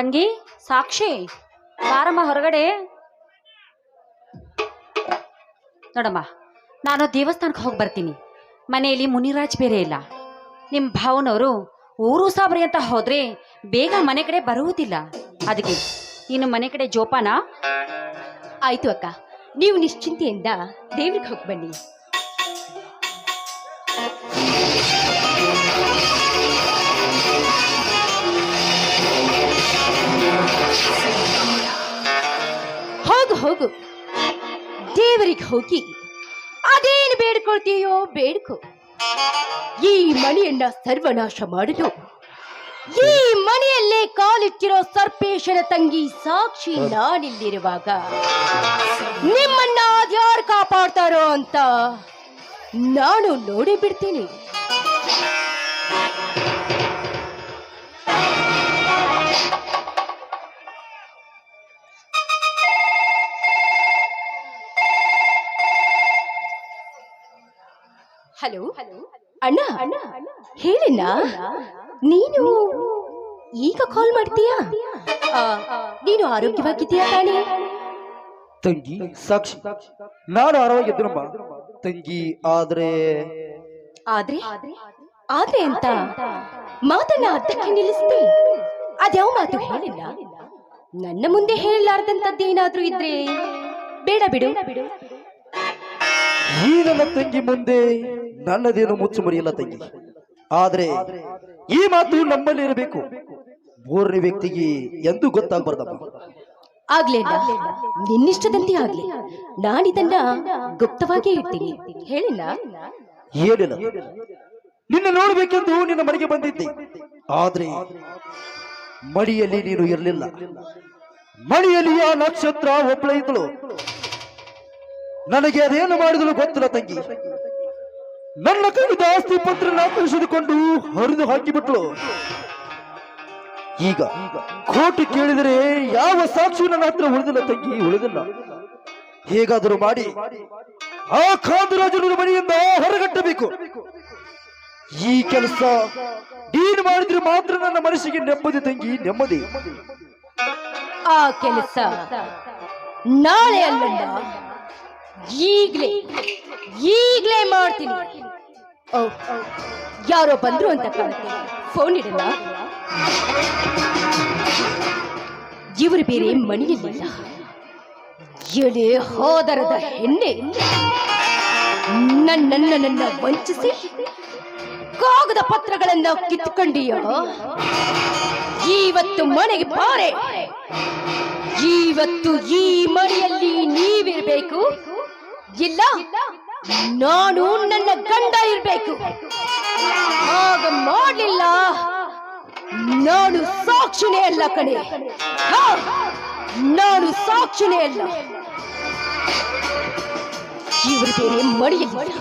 ತಂಗಿ, ಸಾಕ್ಷಿ, ಬಾರಮ್ಮ ಹೊರಗಡೆ. ನೋಡಮ್ಮ, ನಾನು ದೇವಸ್ಥಾನಕ್ಕೆ ಹೋಗಿ ಬರ್ತೀನಿ. ಮನೆಯಲ್ಲಿ ಮುನಿರಾಜ್ ಬೇರೆ ಇಲ್ಲ. ನಿಮ್ಮ ಭಾವನವರು ಊರು ಸಾಬ್ರಿ ಅಂತ ಹೋದ್ರೆ ಬೇಗ ಮನೆ ಕಡೆ ಬರುವುದಿಲ್ಲ. ಅದಕ್ಕೆ ನೀನು ಮನೆ ಕಡೆ ಜೋಪಾನ. ಆಯ್ತು ಅಕ್ಕ, ನೀವು ನಿಶ್ಚಿಂತೆಯಿಂದ ದೇವ್ರಿಗೆ ಹೋಗಿ ಬನ್ನಿ. ಹೋಗು. ದೇವರಿಗೆ ಹೋಗಿ ಅದೇನು ಬೇಡ್ಕೊಳ್ತೀಯೋ ಬೇಡ್ಕೊ. ಈ ಮನೆಯನ್ನ ಸರ್ವನಾಶ ಮಾಡಲು ಈ ಮನೆಯಲ್ಲೇ ಕಾಲಿಟ್ಟಿರೋ ಸರ್ಪೇಶನ ತಂಗಿ ಸಾಕ್ಷಿ ನಾನಿಲ್ಲಿರುವಾಗ ನಿಮ್ಮನ್ನ ಅದ್ಯಾರು ಕಾಪಾಡ್ತಾರೋ ಅಂತ ನಾನು ನೋಡಿ ಬಿಡ್ತೀನಿ ಹಲೋ? ಅಣ್ಣ ಹೇಳಿನ ನೀನು ಈಗ ಕಾಲ್ ಮಾಡ್ತೀಯಾ? ಆ, ನೀನು ಆರೋಗ್ಯವಾಗಿದ್ದೀಯಾ ತಾನೆ? ತಂಗಿ ಸಾಕ್ಷಿ. ನಾನು ಆರೋಗ್ಯದ್ರಮ್ಮ ತಂಗಿ ಆದ್ರೆ? ಆದ್ರೆ? ಆದ್ರೆ ಅಂತ? ಮಾತನ್ನ ಅರ್ಧಕ್ಕೆ ನಿಲ್ಲಿಸ್ತಿ. ಅದ್ಯಾವ ಮಾತು ಹೇಳಿಲ್ಲ? ನನ್ನ ಮುಂದೆ ಹೇಳಲಾರ್ದಂತದ್ದೇನಾದ್ರೂ ಇದ್ರೆ? ಬೇಡ ಬಿಡು. ಈ ನನ್ನ ತಂಗಿ ಮುಂದೆ. ನನ್ನದೇನು ಮುಚ್ಚು ಮರಿಯಲ್ಲ ತಂಗಿ. ಆದ್ರೆ ಈ ಮಾತು ನಮ್ಮಲ್ಲಿ ಇರಬೇಕು. ಮೂರನೇ ವ್ಯಕ್ತಿಗೆ ಎಂದು ಗೊತ್ತಾಗ್ಬಾರ್ದಮ್ಮ. ಆಗ್ಲಿಲ್ಲ ನಿನ್ನಿಷ್ಟದಂತೆ ಆಗ್ಲಿ. ನಾನಿದನ್ನ ಗುಪ್ತವಾಗಿ ಇರ್ತೀನಿ ಹೇಳಿಲ್ಲ? ಏನಿಲ್ಲ ನಿನ್ನ ನೋಡ್ಬೇಕೆಂದು ನಿನ್ನ ಮನೆಗೆ ಬಂದಿದ್ದೆ. ಆದ್ರೆ ಮಡಿಯಲ್ಲಿ ನೀನು ಇರಲಿಲ್ಲ. ಮಡಿಯಲ್ಲಿ ಆ ನಕ್ಷತ್ರ ಒಬ್ಬಳ ಇದ್ದಳು. ನನಗೆ ಅದೇನು ಮಾಡಿದಳು ಗೊತ್ತಿಲ್ಲ ತಂಗಿ. ನನ್ನ ಕೈದ ಆಸ್ತಿ ಪತ್ರನ ಕಳಿಸಿದುಕೊಂಡು ಹರಿದು ಹಾಕಿಬಿಟ್ಲು. ಈಗ ಕೋರ್ಟ್ ಕೇಳಿದರೆ ಯಾವ ಸಾಕ್ಷಿ ನನ್ನ ಹತ್ರ ಉಳಿದಿಲ್ಲ ತಂಗಿ, ಉಳಿದಿಲ್ಲ. ಹೇಗಾದರೂ ಮಾಡಿ ಆ ಕಾಂತರಾಜನ ಮನೆಯಿಂದ ಹೊರಗಟ್ಟಬೇಕು. ಈ ಕೆಲಸ ಡೀನ್ ಮಾಡಿದ್ರೆ ಮಾತ್ರ ನನ್ನ ಮನಸ್ಸಿಗೆ ನೆಮ್ಮದಿ ತಂಗಿ, ನೆಮ್ಮದಿ. ಆ ಕೆಲಸ ನಾಳೆ ಅಲ್ಲಲ್ಲ ಈಗ್ಲೇ ಈಗ್ಲೇ ಮಾಡ್ತೀನಿ. ಓ, ಯಾರೋ ಬಂದ್ರು ಅಂತ ಕಾಣುತ್ತೆ. ಫೋನ್ ಇಡಲ್ಲ? ಇವರು ಬೇರೆ ಮಣಿಯಲ್ಲಿಲ್ಲ ಎಳೆ ಹೋದರದ ಹೆಣ್ಣೆ ನನ್ನನ್ನ ನನ್ನ ವಂಚಿಸಿ ಕಾಗದ ಪತ್ರಗಳನ್ನ ಕಿತ್ತುಕೊಂಡಿಯೋ ಇವತ್ತು ಮನೆಗೆ ಬಾರೆ. ಇವತ್ತು ಈ ಮನೆಯಲ್ಲಿ ನೀವಿರ್ಬೇಕು ಇಲ್ಲ. ನಾನು ನನ್ನ ಗಂಡ ಇರ್ಬೇಕು. ಆಗ ಮಾಡಲಿಲ್ಲ. ನಾನು ಸಾಕ್ಷಿನೇ ಅಲ್ಲ ಕಣೆ. ನಾನು ಸಾಕ್ಷಿನೇ ಅಲ್ಲ. ಇವರು ಬೇರೆ ಮಡಿಯಲ್ಲಿ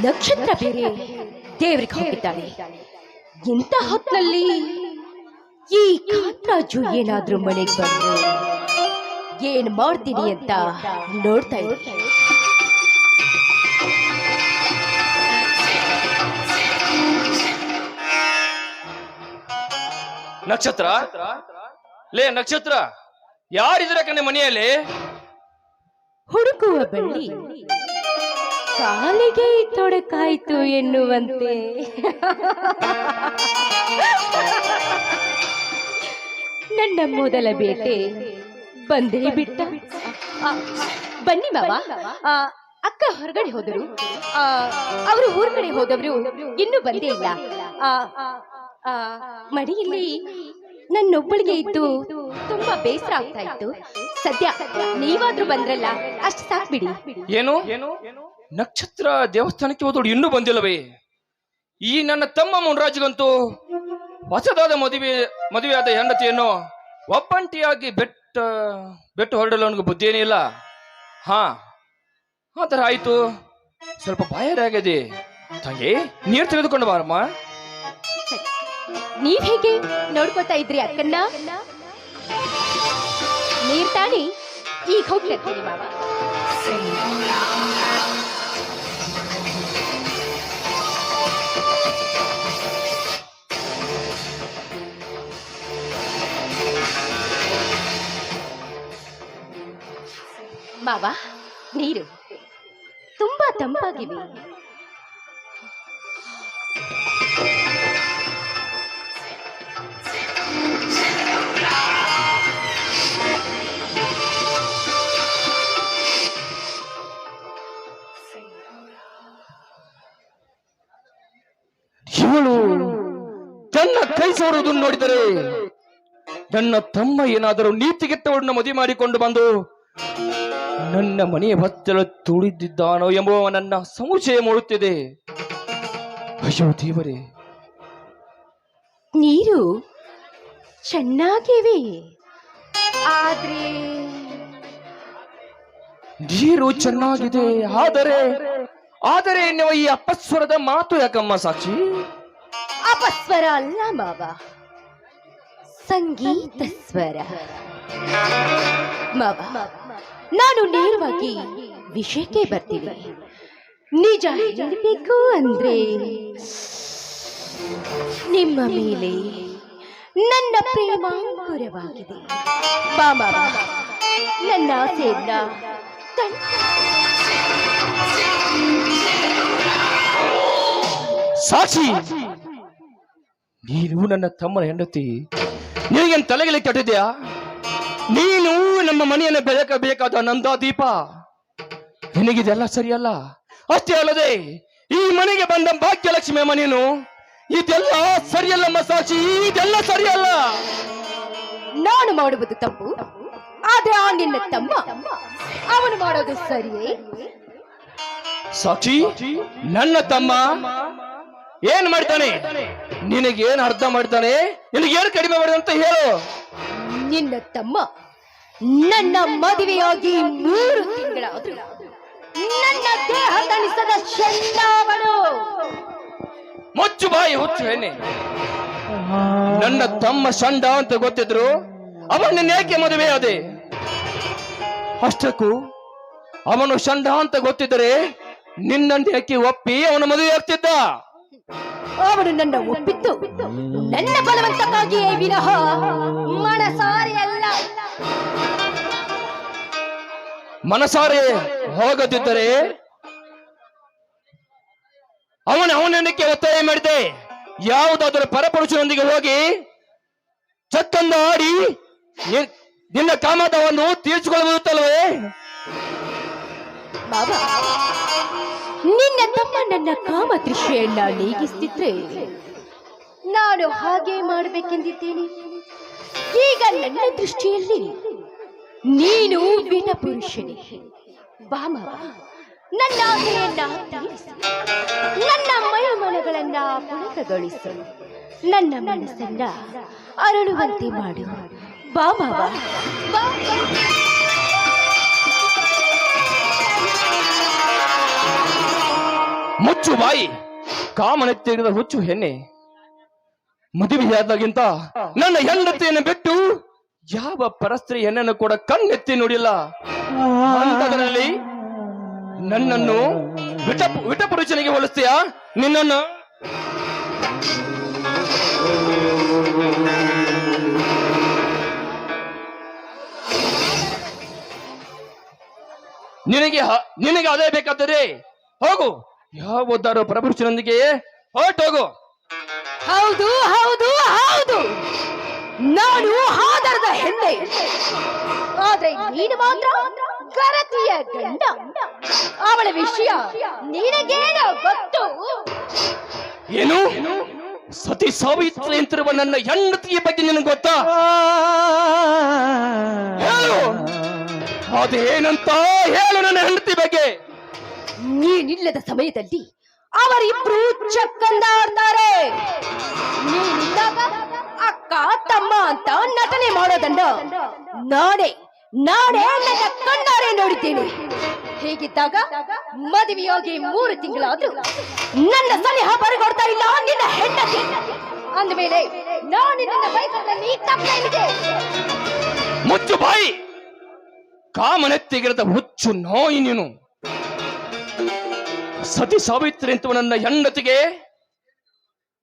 ನಕ್ಷತ್ರ ಬೇರೆ ದೇವರಿಗೆ ಹೋಗಿದ್ದಾನೆ ಇಂಥ ಹೊತ್ತಿನಲ್ಲಿ ಈ ಕಾತ್ರಾಜು ಏನಾದ್ರೂ ಮನೆಗೆ ಬಂದು ಏನ್ ಮಾಡ್ತೀನಿ ಅಂತ ನೋಡ್ತಾ ಇದ್ದೀನಿ ನಕ್ಷತ್ರ? ಲೇ ನಕ್ಷತ್ರ ಯಾರಿದ್ರ ಕಣೆ ಮನೆಯಲ್ಲಿ? ಹುಡುಕುವ ಬಳ್ಳಿ ಕಾಲಿಗೆ ತೊಡಕಾಯ್ತು ಎನ್ನುವಂತೆ. ನನ್ನ ಮೊದಲ ಬೇಟೆ ಬಂದೇ ಬಿಟ್ಟ. ಆ, ಬನ್ನಿ ಮಾವ. ಆ, ಅಕ್ಕ ಹೊರಗಡೆ ಹೋದರು. ಆ, ಅವರು ಊರ್ಗಡೆ ಹೋದವರು ಇನ್ನೂ ಬಂದೇ ಇಲ್ಲ. ಆ, ಆ, ಮಡಿಯಲ್ಲಿ ನನ್ನೊಬ್ಬಳಿಗೆ ಇದ್ದು ತುಂಬಾ ಬೇಸರ ಆಗ್ತಾ ಇತ್ತು. ಸದ್ಯ ನೀವಾದ್ರೂ ಬಂದ್ರಲ್ಲ ಅಷ್ಟು ಸಾಕ್ಬಿಡಿ ಏನು? ನಕ್ಷತ್ರ ದೇವಸ್ಥಾನಕ್ಕೆ ಹೋದೋಡು ಇನ್ನೂ ಬಂದಿಲ್ಲವೇ? ಈ ನನ್ನ ತಮ್ಮ ಮುನ್ರಾಜ್ಗಂತೂ ಹೊಸದಾದ ಮದುವೆ ಮದುವೆಯಾದ ಹೆಂಡತಿಯನ್ನು ಒಬ್ಬಂಟಿಯಾಗಿ ಬೆಟ್ಟ ಬೆಟ್ಟು ಹೊರಡಲು ಅವನಿಗೆ ಬುದ್ಧಿ ಏನಿಲ್ಲ ಹಾ, ಆ ಥರ ಆಯ್ತು. ಸ್ವಲ್ಪ ಬಾಯಾರಿ ಆಗಿದೆ. ತಂಗಿ, ನೀರು ತೆಗೆದುಕೊಂಡು ಬಾರಮ್ಮ. ನೀವ್ ಹೇಗೆ ನೋಡ್ಕೊತಾ ಇದ್ರಿ ಅಕ್ಕನ್ನ ನೀರ್ ತಾಳಿ, ಈಗ ಹೋಗ್ತಿರ್ತೀನಿ ಮಾವ, ನೀರು. ತುಂಬಾ ತಂಪಾಗಿವೆ. ಇವಳು ತನ್ನ ಕೈ ಸೋರುವುದನ್ನು ನೋಡಿದರೆ ನನ್ನ ತಮ್ಮ ಏನಾದರೂ ನೀತಿಗೆಟ್ಟವಳನ್ನ ಮದುವೆ ಮಾಡಿಕೊಂಡು ಬಂದು ನನ್ನ ಮನೆಯ ಬತ್ತಲ ತುಳಿದಿದ್ದಾನೋ ಎಂಬ ನನ್ನ ಸಮುಚಯ ಮೂಡುತ್ತಿದೆ. ಅಯ್ಯೋ ದೇವರೇ. ನೀರು ಚೆನ್ನಾಗಿವೆ. ಆದ್ರೆ ನೀರು ಚೆನ್ನಾಗಿದೆ ಆದರೆ ಆದರೆ ನೀವು ಈ ಅಪಸ್ವರದ ಮಾತು ಯಾಕಮ್ಮ ಸಾಕ್ಷಿ? ಅಪಸ್ವರ ಅಲ್ಲ ಮಾವ. ಸಂಗೀತ ಸ್ವರ. ಮಾವ ನಾನು ನೇರವಾಗಿ ವಿಷಯಕ್ಕೆ ಬರ್ತೀನಿ. ನಿಜ ಹೇಳಬೇಕು ಅಂದ್ರೆ ನಿಮ್ಮ ಮೇಲೆ ನನ್ನ ಪ್ರೇಮಾಂಕುರವಾಗಿದೆ. ಬಾ ಮಾವ ನನ್ನ ಆಸೆಯನ್ನ ಸಾಕ್ಷಿ, ನೀನು ನನ್ನ ತಮ್ಮನ ಹೆಂಡತಿ. ನಿನಗೇನು ತಲೆಗೆ ಕೆಟ್ಟಿದ್ಯಾ ನೀನು ನಮ್ಮ ಮನೆಯನ್ನು ಬೆಳಕಬೇಕಾದ ನಂದ ದೀಪ ನಿನಗಿದೆಲ್ಲ ಸರಿಯಲ್ಲ? ಅಷ್ಟೇ ಅಲ್ಲದೆ ಈ ಮನೆಗೆ ಬಂದ ಭಾಗ್ಯಲಕ್ಷ್ಮಿ ಮನೆಯನ್ನು ನೀನು ಇದೆಲ್ಲ ಸರಿಯಲ್ಲಮ್ಮ ಮಸಾಚಿ ಇದೆಲ್ಲ ಸರಿಯಲ್ಲ. ನಾನು ಮಾಡುವುದು ತಪ್ಪು ಆದ್ರೆ ಆ ನಿನ್ನ ತಮ್ಮ ಅವನು ಮಾಡೋದು ಸರಿಯೇ? ಸಾಕ್ಷಿ ನನ್ನ ತಮ್ಮ ಏನ್ ಮಾಡ್ತಾನೆ? ನಿನಗೇನ್ ಅರ್ಥ ಮಾಡ್ತಾನೆ? ನಿನಗೇನು ಕಡಿಮೆ ಮಾಡಿದಂತ ಹೇಳು. ನಿನ್ನ ತಮ್ಮ ನನ್ನ ಮದುವೆಯಾಗಿ ಮೂರು ತಿಂಗಳಾದ್ರು ನನ್ನ ದೇಹ ತಣಿಸದ ಚೆನ್ನಾವಳು ಮುಚ್ಚು ಬಾಯಿ, ಹುಚ್ಚು ಹೆಣ್ಣೆ. ನನ್ನ ತಮ್ಮ ಸಂಡ ಅಂತ ಗೊತ್ತಿದ್ರು ಅವನನ್ನ ಏಕೆ ಮದುವೆ ಅದೇ ಅಷ್ಟಕ್ಕೂ ಅವನು ಸಂಡ ಅಂತ ಗೊತ್ತಿದ್ರೆ ನಿನ್ನನ್ನು ಯಾಕೆ ಒಪ್ಪಿ ಅವನ ಮದುವೆ ಆಗ್ತಿದ್ದ ಅವನು ನನ್ನ ಒಪ್ಪಿತ್ತು. ನನ್ನ ಬಲವಂತಕ್ಕಾಗಿಯೇ ವಿನಃ ಮನಸಾರೆ ಅಲ್ಲ. ಮನಸಾರೆ ಹೋಗದಿದ್ದರೆ ಅವನ ಅವನಕ್ಕೆ ಒತ್ತಾಯ ಮಾಡಿದೆ. ಯಾವುದಾದರೂ ಪರಪುರುಷನೊಂದಿಗೆ ಹೋಗಿ ಚಕ್ಕಂದ ಆಡಿ ನಿನ್ನ ಕಾಮದವನ್ನು ತೀರ್ಚಿಕೊಳ್ಳಬಹುದಲ್ವೇ ನಿನ್ನ ತಮ್ಮ ನನ್ನ ಕಾಮ ದೃಶ್ಯನ್ನ ನೀಗಿಸ್ತಿದ್ರೆ ನಾನು ಹಾಗೆ ಮಾಡಬೇಕೆಂದಿದ್ದೇನೆ? ಈಗ ನನ್ನ ದೃಷ್ಟಿಯಲ್ಲಿ ನೀನು ವಿನ ಪುರುಷನೇ. ಬಾಮ ನನ್ನ ಆಸೆಯನ್ನ ನನ್ನ ಮನಗಳನ್ನ ಪುಳಕಗೊಳಿಸು ನನ್ನ ಮನಸ್ಸನ್ನ ಅರಳುವಂತೆ ಮಾಡು. ಬಾಮವಾ ಮಾವ. ಬಾ. ಮುಚ್ಚು ಬಾಯಿ ಕಾಮನೆತ್ತಿರದ ಹುಚ್ಚು ಹೆಣ್ಣೆ. ಮದುವೆಯಾದಾಗಿಂತ ನನ್ನ ಹೆಂಡತಿಯನ್ನು ಬಿಟ್ಟು ಯಾವ ಪರಸ್ತ್ರೀ ಹೆಣ್ಣನ್ನು ಕೂಡ ಕಣ್ಣೆತ್ತಿ ನೋಡಿಲ್ಲ. ಅಂತದರಲ್ಲಿ ನನ್ನನ್ನು ವಿಟ ವಿಟಪುರುಷನಿಗೆ ಹೋಲಿಸ್ತೀಯಾ? ನಿನ್ನನ್ನು? ನಿನಗೆ ನಿನಗೆ ಅದೇ ಬೇಕಾದರೆ ಹೋಗು. ಯಾವುದಾರು ಪ್ರಪುರುಷನೊಂದಿಗೆ ಹೊರಟೋಗು. ಹೌದು ಹೌದು ಹೌದು. ನಾನು ಹಾದರದ ಹೆಣ್ಣೆ. ಆದ್ರೆ ನೀನು ಮಾತ್ರ ಕರತಿಯ ಗಂಡ. ಅವಳ ವಿಷಯ ನಿನಗೇನೋ ಗೊತ್ತು. ಏನು? ಸತಿ ಸಾವಿತ್ರಿ ಅಂತಿರುವ ನನ್ನ ಹೆಂಡತಿಯ ಬಗ್ಗೆ ನಿನಗೆ ಗೊತ್ತಾ? ಹೇಳು. ಅದೇನಂತ ಹೇಳು ನನ್ನ ಹೆಂಡತಿ ಬಗ್ಗೆ. ನೀನಿಲ್ಲದ ಸಮಯದಲ್ಲಿ ಅವರಿಬ್ರು ಚಕ್ಕಂದಾಡ್ತಾರೆ ನೀನಿದ್ದಾಗ ಅಕ್ಕ, ತಮ್ಮ ಅಂತ ನಟನೆ ಮಾಡೋದಂಡ ನಾಳೆ ನಾಳೆ ನನ್ನ ಕಣ್ಣಾರೆ ನೋಡಿದ್ದೇನೆ. ಹೀಗಿದ್ದಾಗ ಮದುವೆಯಾಗಿ ಮೂರು ತಿಂಗಳಾದ್ರೂ ನನ್ನ ಸಲಹೆ ಬರಗೊಡ್ತಾ ಇಲ್ಲ, ನಿನ್ನ ಹೆಂಡತಿ. ಅಂದಮೇಲೆ ನಾನು ನಿನ್ನ ಬೈಕಲ್ಲಿ ತಪ್ಪೇನಿದೆ ಮುಚ್ಚು ಬಾಯಿ. ಕಾಮನೆತ್ತಿಗಿರದ ಹುಚ್ಚು ನೋಯಿ ನೀನು. ಸತಿ ಸಾವಿತ್ರಿ ಅಂತ ನನ್ನ ಹೆಂಡತಿಗೆ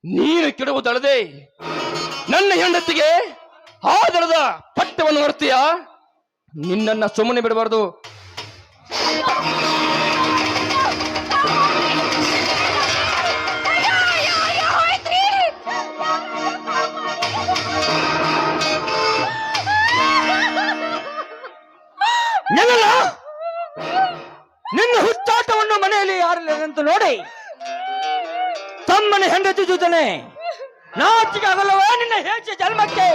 ನೀನು ಕೆಡುವುದಳದೆ ನನ್ನ ಹೆಂಡತಿಗೆ ಆದರದ ಪಟ್ಟವನ್ನು ಹೊರತೀಯ? ನಿನ್ನನ್ನ ಸುಮ್ಮನೆ ಬಿಡಬಾರ್ದು. ತಮ್ಮನ ಹೆಂಡತಿ ಜೊತೆನೆ. ಅಚ್ಚಿಗೆ ಆಗಲ್ಲವೇ ನಿನ್ನ ಹೆಚ್ಚು ಜನ್ಮಕ್ಕೆ.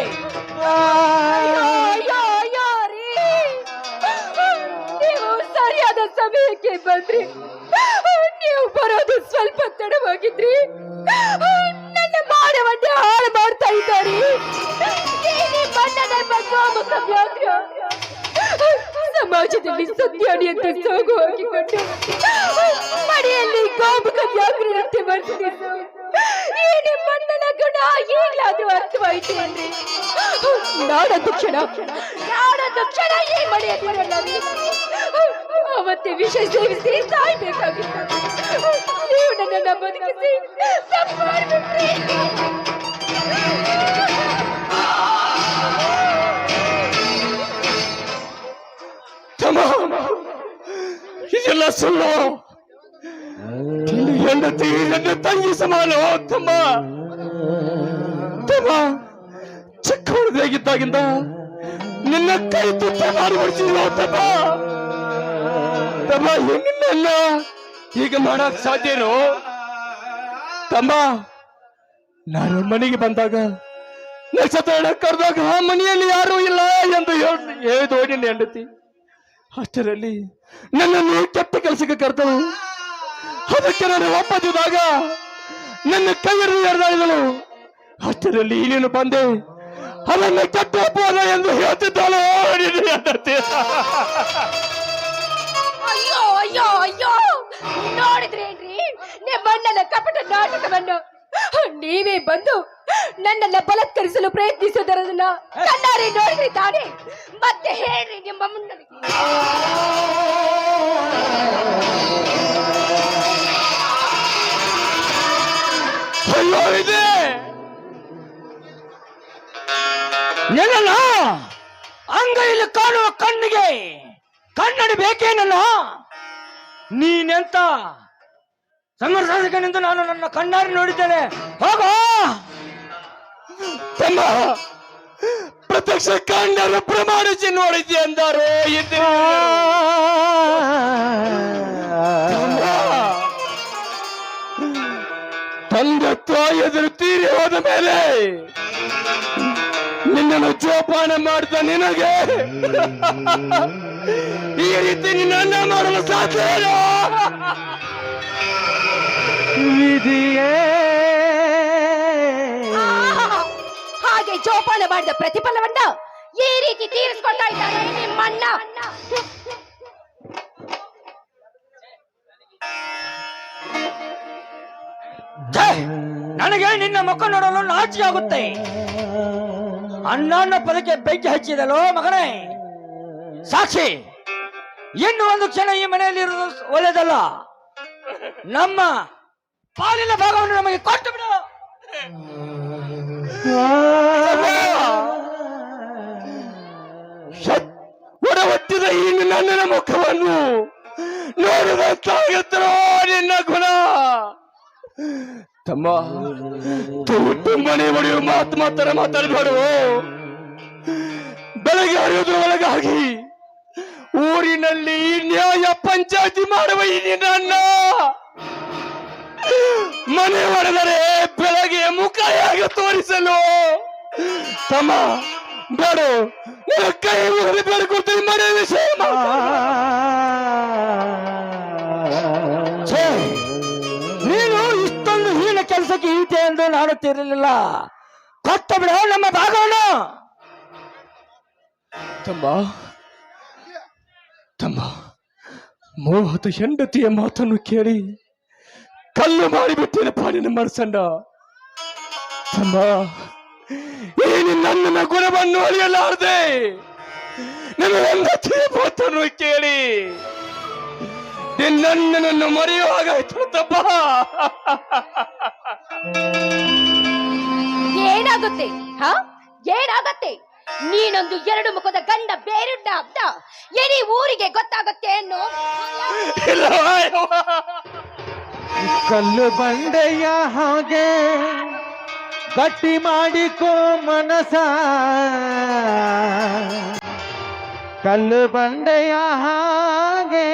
ನೀವು ಸರಿಯಾದ ಸಮಯಕ್ಕೆ ಬಂದ್ರಿ. ನೀವು ಬರೋದು ಸ್ವಲ್ಪ ತಡವಾಗಿದ್ರಿ. ನನ್ನ ಮಾನವನ್ನೇ ಹಾಳು ಮಾಡ್ತಾ ಇದ್ದಾರೆ. ಸಮಾಜದಲ್ಲಿ ಸತ್ಯಾಣಿ ಅಂತ ಸೋಗು ಹಾಕಿಕೊಂಡು ಮನೆಯಲ್ಲಿ ಗೋಮುಖ ವ್ಯಾಘ್ರರಂತೆ ವರ್ತಿಸಿದ್ದು ಈ ನಿಮ್ಮ ಅಣ್ಣನ ಗುಣ ಈಗಲಾದ್ರೂ ಅರ್ಥವಾಯಿತು ಅಂದ್ರೆ. ನಾಡೊಂದು ಕ್ಷಣ ನಾಡೊಂದು ಕ್ಷಣ ಈ ಮನೆಯಲ್ಲಿರಲ್ಲ ಅವತ್ತೇ ವಿಷ ಸೇವಿಸಿ ಸಾಯ್ಬೇಕಾಗಿತ್ತು. ನೀವು ನನ್ನ ಬದುಕಿಸಿ ಇದೆಲ್ಲ ಸುಳ್ಳು. ಹೆಂಡತಿ ನನ್ನ ತಂಗಿ ಸಮಾನ ತಮ್ಮ. ತಮ್ಮ ಚಿಕ್ಕವಳದಾಗಿದ್ದಾಗಿಂದ ನಿನ್ನ ಕೈ ತುತ್ತ ಮಾಡಿ ತಮ್ಮ. ತಮ್ಮ ಹೆಣ್ಣಿನ ಈಗ ಮಾಡಕ್ ಸಾಧ್ಯನೋ ತಮ್ಮ, ನಾನು ಮನೆಗೆ ಬಂದಾಗ ನಕ್ಷತ್ರ ಕರೆದಾಗ, ಆ ಮನೆಯಲ್ಲಿ ಯಾರೂ ಇಲ್ಲ ಎಂದು ಹೇಳಿ ಹೇಳಿದೋ ನಿನ್ನ ಹೆಂಡತಿ. ಅಷ್ಟರಲ್ಲಿ ನನ್ನನ್ನು ಕೆಟ್ಟ ಕೆಲಸಕ್ಕೆ ಕರೆದಳು. ಅದಕ್ಕೆ ನಾನು ಒಪ್ಪದಿದ್ದಾಗ ನನ್ನ ಕೈಯನ್ನು ಎಳೆದಾಡಿದಳು ಅಷ್ಟರಲ್ಲಿ ನೀನು ಬಂದೆ. ಅದನ್ನು ಕೆಟ್ಟ ಅಪವಾದ ಎಂದು ಹೇಳ್ತಿದ್ದಾಳು. ಅಯ್ಯೋ ಅಯ್ಯೋ ಅಯ್ಯೋ. ನೋಡಿದ್ರೇನ್ರಿ ಬಣ್ಣನ ಕಪಟ ನಾಟಕವನ್ನು. ನೀವೇ ಬಂದು ನನ್ನನ್ನ ಬಲತ್ಕರಿಸಲು ಪ್ರಯತ್ನಿಸುವುದರನ್ನ ಕಣ್ಣಾರೆ ನೋಡಿದ್ರಿ ತಾನೇ ಮತ್ತೆ ಹೇಳ್ರಿ ನಿಮ್ಮ ನಿನ್ನಲ್ಲ ಅಂಗೈಲಿ ಕಾಣುವ ಕಣ್ಣಿಗೆ ಕನ್ನಡಿ ಬೇಕೇನಲ್ಲ ನೀನೆಂತ ಸಮರ್ಸಕನೆಂದು ನಾನು ನನ್ನ ಕಣ್ಣಾರು ನೋಡಿದ್ದೇನೆ. ಹೋಗೋ. ತಮ್ಮ ಪ್ರತ್ಯಕ್ಷ ಕಂಡರ ಪ್ರಮಾಣಿಸಿ ನೋಡಿದ್ದೆ ಎಂದರು ಇದ್ದೆ ತಂದೆ ಎದುರು ತೀರಿ ಹೋದ ಮೇಲೆ ನಿನ್ನನ್ನು ಜೋಪಾನ ಮಾಡಿದ ನಿನಗೆ ಈ ರೀತಿ ನಿನ್ನ ಮಾಡಲು ಸಾಧ್ಯ. ವಿಧಿಯೇ! ಹಾಗೆ ಜೋಪಾನ ಮಾಡಿದ ಪ್ರತಿಫಲವನ್ನ ಈ ರೀತಿ ತೀರಿಸ್ಕೊಳ್ತಾ ಇದ್ದಾರೆ ನಿಮ್ಮಣ್ಣ! ನನಗೆ ನಿನ್ನ ಮುಖ ನೋಡಲು ನಾಚಿಕೆ ಆಗುತ್ತೆ ಅಣ್ಣನ ಪದಕ್ಕೆ ಬೆಂಕಿ ಹಚ್ಚಿದಲೋ ಮಗನೇ? ಸಾಕ್ಷಿ, ಇನ್ನು ಒಂದು ಕ್ಷಣ ಈ ಮನೆಯಲ್ಲಿ ಇರೋದು ಒಳ್ಳೆಯದಲ್ಲ. ನಮ್ಮ ಪಾಲಿನ ಭಾಗವನ್ನು ನಮಗೆ ಕೊಟ್ಟು ಬಿಡು. ಒಡವಟ್ಟಿದ ಈ ನನ್ನ ಮುಖವನ್ನು ನೋಡಿದಂತಾಗುತ್ತೋ ನಿನ್ನ ಗುಣ ತಮ್ಮ ತುಂಬಾನೇ ಮನೆ ಹೊಡೆಯುವ ಮಾತು ಮಾತ್ರ ಮಾತಾಡಬೇಡು ಬೆಳಗ್ಗೆ ಹರಿಯೋದ್ರ ಒಳಗಾಗಿ ಊರಿನಲ್ಲಿ ನ್ಯಾಯ ಪಂಚಾಯತಿ ಮಾಡುವ ನನ್ನ ಮನೆ ಹೊಡೆದರೆ ಬೆಳಗ್ಗೆ ಮುಖ ಹೇಗೆ ತೋರಿಸಲು ತಮ್ಮ, ಬೇಡ ಕೈ ಬೇಡ ಕೊಡ್ತೀನಿ ಮನೆ ವಿಷಯ ಛೇ! ಈತೆ ಕೊಟ್ಟು ಬಿಡ ನಮ್ಮ ಭಾಗವನ್ನು. ತಮ್ಮ ತಮ್ಮ ಮೋಹದ ಹೆಂಡತಿಯ ಮಾತನ್ನು ಕೇಳಿ ಕಲ್ಲು ಮಾಡಿಬಿಟ್ಟಿನ ಪಾಡಿನ ಮನಸ್ಸನ್ನ ತಮ್ಮ ಈ ನನ್ನ ಗುಣವನ್ನು ಅಳಿಯಲಾರದೆ ನನ್ನ ಹೆಂಡತಿಯ ಮಾತನ್ನು ಕೇಳಿ ಮರೆಯುವಾಗ ಮರೆಯುವಾಗಾಯ್ತು ತಪ್ಪ ಏನಾಗುತ್ತೆ? ಹಾ? ಏನಾಗತ್ತೆ? ನೀನೊಂದು ಎರಡು ಮುಖದ ಗಂಡ ಬೇರುಡ್ಡ ಅಂತ ಎನಿ ಊರಿಗೆ ಗೊತ್ತಾಗುತ್ತೆ ಅನ್ನೋ? ಕಲ್ಲು ಬಂಡೆಯ ಹಾಗೆ ಗಟ್ಟಿ ಮಾಡಿಕೋ ಮನಸ. ಕಲ್ಲು ಬಂಡೆಯ ಹಾಗೆ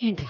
ఏంటి?